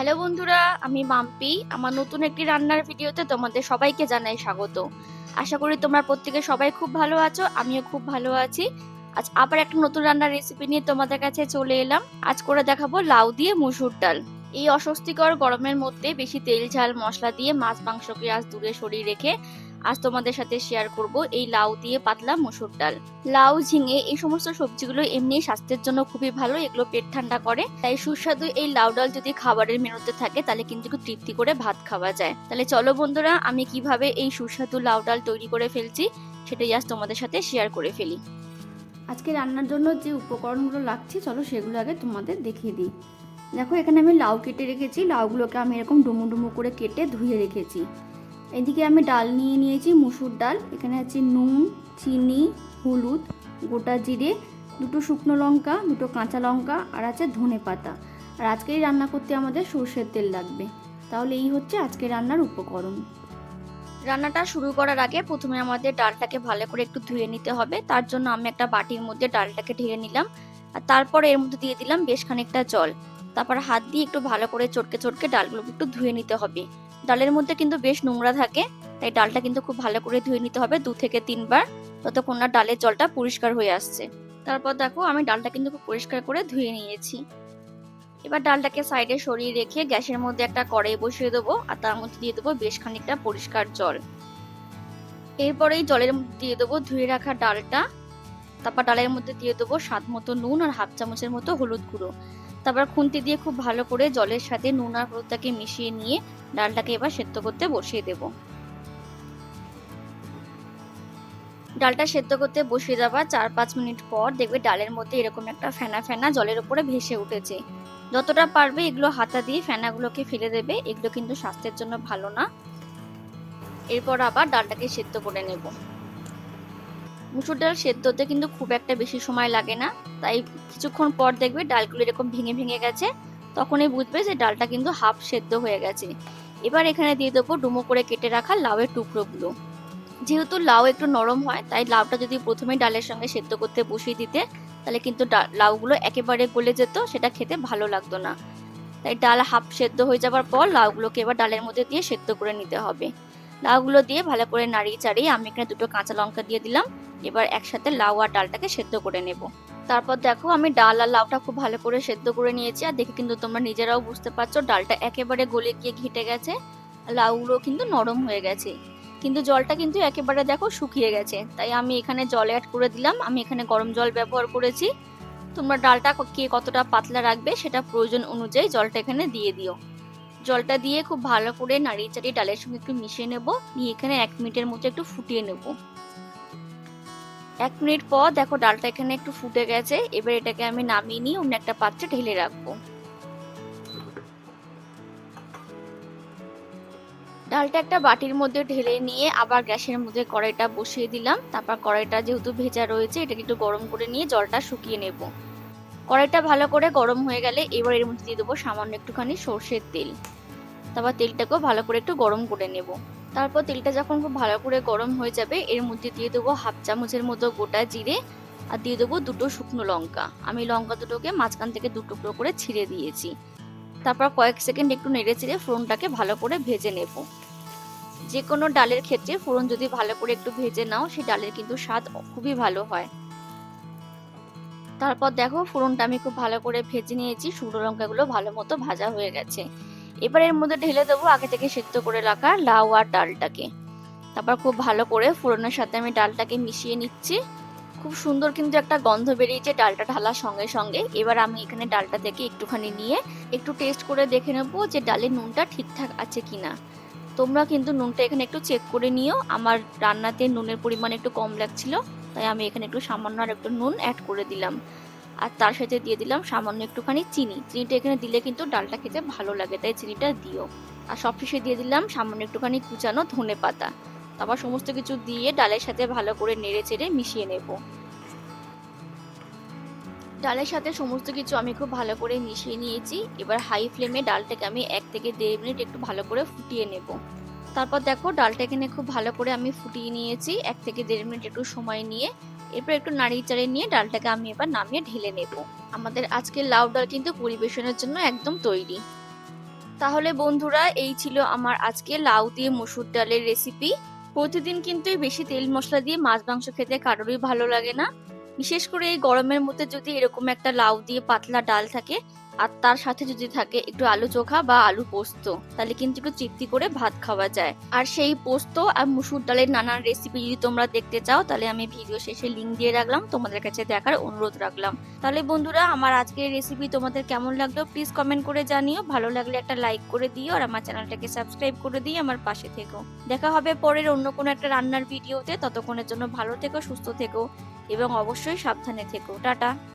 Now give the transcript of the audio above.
Hello বন্ধুরা, আমি মাম্পি আমার নতুন একটি রান্নার ভিডিওতে তোমাদের সবাইকে জানাই স্বাগত। আশা করি তোমরা প্রত্যেকে সবাই খুব ভালো আছো, আমিও খুব ভালো আছি। আজ আবার একটা নতুন রান্নার রেসিপি নিয়ে তোমাদের কাছে চলে এলাম। আজ করে দেখাবো লাউ দিয়ে মুসুর ডাল। এই অস্বস্তিকর গরমের মধ্যে বেশি তেল, ঝাল, মশলা দিয়ে মাছ মাংসকে আজ দূরে সরিয়ে রেখে আজ তোমাদের সাথে শেয়ার করব এই লাউ দিয়ে পাতলা মুসুর ডাল। লাউ, ঝিঙে এই সমস্ত সবজিগুলো এমনি স্বাস্থ্যের জন্য খুবই ভালো, এগুলো পেট ঠান্ডা করে। তাই সুস্বাদু এই লাউ ডাল যদি খাবারের মেনুতে থাকে, তাহলে কিন্তু তৃপ্তি করে ভাত খাওয়া যায়। তাহলে চলো বন্ধুরা, আমি কীভাবে এই সুস্বাদু লাউ ডাল তৈরি করে ফেলছি, সেটাই আজ তোমাদের সাথে শেয়ার করে ফেলি। আজকে রান্নার জন্য যে উপকরণগুলো লাগছে, চলো সেগুলো আগে তোমাদের দেখিয়ে দিই। দেখো, এখানে আমি লাউ কেটে রেখেছি। লাউগুলোকে আমি এরকম ডুমু ডুমু করে কেটে ধুয়ে রেখেছি। এদিকে আমি ডাল নিয়ে নিয়েছি, মুসুর ডাল। এখানে আছে নুন, চিনি, হলুদ, গোটা জিরে, দুটো শুকনো লঙ্কা, দুটো কাঁচা লঙ্কা, আর আছে ধনে পাতা। আর আজকেই রান্না করতে আমাদের সর্ষের তেল লাগবে। তাহলে এই হচ্ছে আজকে রান্নার উপকরণ। রান্নাটা শুরু করার আগে প্রথমে আমাদের ডালটাকে ভালো করে একটু ধুয়ে নিতে হবে। তার জন্য আমি একটা বাটির মধ্যে ডালটাকে ঢেলে নিলাম। আর তারপরে এর মধ্যে দিয়ে দিলাম বেশ খানিকটা জল। তারপর হাত দিয়ে একটু ভালো করে চটকে চটকে ডালগুলো একটু ধুয়ে নিতে হবে। ডালের মধ্যে কিন্তু বেশ নোংরা থাকে, তাই ডালটা কিন্তু খুব ভালো করে ধুয়ে নিতে হবে দু থেকে তিনবার ততক্ষণ না ডালের জলটা পরিষ্কার হয়ে আসছে। তারপর দেখো আমি ডালটা কিন্তু খুব পরিষ্কার করে ধুয়ে নিয়েছি। এবার ডালটাকে সাইডে সরিয়ে রেখে গ্যাসের মধ্যে একটা কড়াই বসিয়ে দেবো, আর তার মধ্যে দিয়ে দেবো বেশ খানিকটা পরিষ্কার জল। এরপরেই জলের মধ্যে দিয়ে দেবো ধুয়ে রাখা ডালটা, তারপর ডালের মধ্যে দিয়ে দেবো স্বাদ মতো নুন আর হাফ চামচের মতো হলুদ গুঁড়ো। তারপর খুন্তি দিয়ে খুব ভালো করে জলের সাথে নুন আর হলুদটাকে মিশিয়ে নিয়ে ডালটাকে এবার সেদ্ধ করতে বসিয়ে দেব। ডালটা সেদ্ধ করতে বসিয়ে দেওয়ার চার পাঁচ মিনিট পর দেখবে ডালের মধ্যে এরকম একটা ফেনা ফেনা জলের উপরে ভেসে উঠেছে। যতটা পারবে এগুলো হাতা দিয়ে ফেনাগুলোকে ফেলে দেবে, এগুলো কিন্তু স্বাস্থ্যের জন্য ভালো না। এরপর আবার ডালটাকে সেদ্ধ করে নেব। মুসুর ডাল সেদ্ধ হতে কিন্তু খুব একটা বেশি সময় লাগে না। তাই কিছুক্ষণ পর দেখবে ডালগুলো এরকম ভেঙে ভেঙে গেছে। তখনই বুঝবে যে ডালটা কিন্তু হাফ সেদ্ধ হয়ে গেছে। এবার এখানে দিয়ে দেবো ডুমো করে কেটে রাখা লাউয়ের টুকরোগুলো। যেহেতু লাউ একটু নরম হয়, তাই লাউটা যদি প্রথমে ডালের সঙ্গে সেদ্ধ করতে বসিয়ে দিতে, তাহলে কিন্তু লাউগুলো একেবারে গলে যেত, সেটা খেতে ভালো লাগতো না। তাই ডাল হাফ সেদ্ধ হয়ে যাবার পর লাউগুলোকে এবার ডালের মধ্যে দিয়ে সেদ্ধ করে নিতে হবে। লাউগুলো দিয়ে ভালো করে নাড়িয়ে চাড়িয়ে আমি এখানে দুটো কাঁচা লঙ্কা দিয়ে দিলাম। এবার একসাথে লাউ আর ডালটাকে সেদ্ধ করে নেব। তারপর দেখো আমি ডাল আর লাউটা খুব ভালো করে সেদ্ধ করে নিয়েছি আর দেখে কিন্তু তোমরা নিজেরাও বুঝতে পারছ ডালটা একেবারে গলে গিয়ে ঘেটে গেছে লাউগুলো কিন্তু নরম হয়ে গেছে। কিন্তু জলটা কিন্তু একেবারে দেখো শুকিয়ে গেছে, তাই আমি এখানে জল অ্যাড করে দিলাম। আমি এখানে গরম জল ব্যবহার করেছি। তোমরা ডালটা কে কতটা পাতলা রাখবে সেটা প্রয়োজন অনুযায়ী জলটা এখানে দিয়ে দিও। জলটা দিয়ে খুব ভালো করে নাড়িয়ে চাড়িয়ে ডালের সঙ্গে একটু মিশিয়ে নেব। নিয়ে এখানে এক মিনিটের মতো একটু ফুটিয়ে নেব। এক মিনিট পর দেখো ডালটা এখানে একটু ফুটে গেছে, এবার এটাকে আমি নামিয়ে নিয়ে অন্য একটা পাত্রে ঢেলে রাখব। ডালটা একটা বাটির মধ্যে ঢেলে নিয়ে আবার গ্যাসের মধ্যে কড়াইটা বসিয়ে দিলাম। তারপর কড়াইটা যেহেতু ভেজা রয়েছে, এটাকে একটু গরম করে নিয়ে জলটা শুকিয়ে নেব। কড়াইটা ভালো করে গরম হয়ে গেলে এবার এর মধ্যে দিয়ে দেবো সামান্য একটুখানি সর্ষের তেল। তারপর তেলটাকেও ভালো করে একটু গরম করে নেব। তারপর তেলটা যখন খুব ভালো করে গরম হয়ে যাবে, এর মধ্যে দিয়ে দেবো হাফ চামচের মতো গোটা জিরে আর দিয়ে দেবো দুটো শুকনো লঙ্কা। আমি লঙ্কা দুটোকে মাঝখান থেকে দু টুকরো করে ছিঁড়ে দিয়েছি। তারপর কয়েক সেকেন্ড একটু নেড়ে চেড়ে ফোড়নটাকে ভালো করে ভেজে নেব। যে কোনো ডালের ক্ষেত্রে ফোড়ন যদি ভালো করে একটু ভেজে নাও, সেই ডালের কিন্তু স্বাদ খুবই ভালো হয়। তারপর দেখো ফোড়নটা আমি খুব ভালো করে ভেজে নিয়েছি, শুকনো লঙ্কাগুলো ভালো মতো ভাজা হয়ে গেছে। এবার এর মধ্যে ঢেলে দেবো আগে থেকে সেদ্ধ করে রাখা লাউ আর ডালটাকে। তারপর খুব ভালো করে ফোড়নের সাথে আমি ডালটাকে মিশিয়ে নিচ্ছি। খুব সুন্দর কিন্তু একটা গন্ধ বেরিয়েছে ডালটা ঢালার সঙ্গে সঙ্গে। এবার আমি এখানে ডালটা থেকে একটুখানি নিয়ে একটু টেস্ট করে দেখে নেব যে ডালের নুনটা ঠিকঠাক আছে কিনা। তোমরা কিন্তু নুনটা এখানে একটু চেক করে নিও। আমার রান্নাতে নুনের পরিমাণ একটু কম লাগছিল, তাই আমি এখানে একটু সামান্য আর একটু নুন অ্যাড করে দিলাম। আর তার সাথে দিয়ে দিলাম সামান্য একটুখানি চিনি। চিনিটা এখানে দিলে কিন্তু ডালটা খেতে ভালো লাগে, তাই চিনিটা দিও। আর সব শেষে দিয়ে দিলাম সামান্য একটুখানি কুচানো ধনে পাতা। তারপর সমস্ত কিছু দিয়ে ডালের সাথে ভালো করে নেড়ে চেড়ে মিশিয়ে নেব। ডালের সাথে সমস্ত কিছু আমি খুব ভালো করে মিশিয়ে নিয়েছি। এবার হাই ফ্লেমে ডালটাকে আমি এক থেকে দেড় মিনিট একটু ভালো করে ফুটিয়ে নেব। তারপর দেখো ডালটা এখানে খুব ভালো করে আমি ফুটিয়ে নিয়েছি। এক থেকে দেড় মিনিট একটু সময় নিয়ে এরপর একটু নাড়িয়ে চাড়িয়ে নিয়ে ডালটাকে আমি এবার নামিয়ে ঢেলে নেব। আমাদের আজকের লাউ ডাল কিন্তু পরিবেশনের জন্য একদম তৈরি। তাহলে বন্ধুরা, এই ছিল আমার আজকে লাউ দিয়ে মসুর ডালের রেসিপি প্রতিদিন কিন্তু বেশি তেল মশলা দিয়ে মাছ মাংস খেতে কারোরই ভালো লাগে না। বিশেষ করে এই গরমের মধ্যে যদি এরকম একটা লাউ দিয়ে পাতলা ডাল থাকে আর তার সাথে যদি থাকে একটু আলু চোখা বা আলু পোস্ত, তাহলে কিন্তু একটু তৃপ্তি করে ভাত খাওয়া যায়। আর সেই পোস্ত আর মুসুর ডালের নানান রেসিপি যদি তোমরা দেখতে চাও, তাহলে আমি ভিডিও শেষে লিঙ্ক দিয়ে রাখলাম, তোমাদের কাছে দেখার অনুরোধ রাখলাম। তাহলে বন্ধুরা, আমার আজকের রেসিপি তোমাদের কেমন লাগল প্লিজ কমেন্ট করে জানিও। ভালো লাগলে একটা লাইক করে দিও আর আমার চ্যানেলটাকে সাবস্ক্রাইব করে দিয়ে আমার পাশে থেকো। দেখা হবে পরের অন্য কোনো একটা রান্নার ভিডিওতে ততক্ষণের জন্য ভালো থেকো, সুস্থ থেকো এবং অবশ্যই সাবধানে থেকো। টাটা।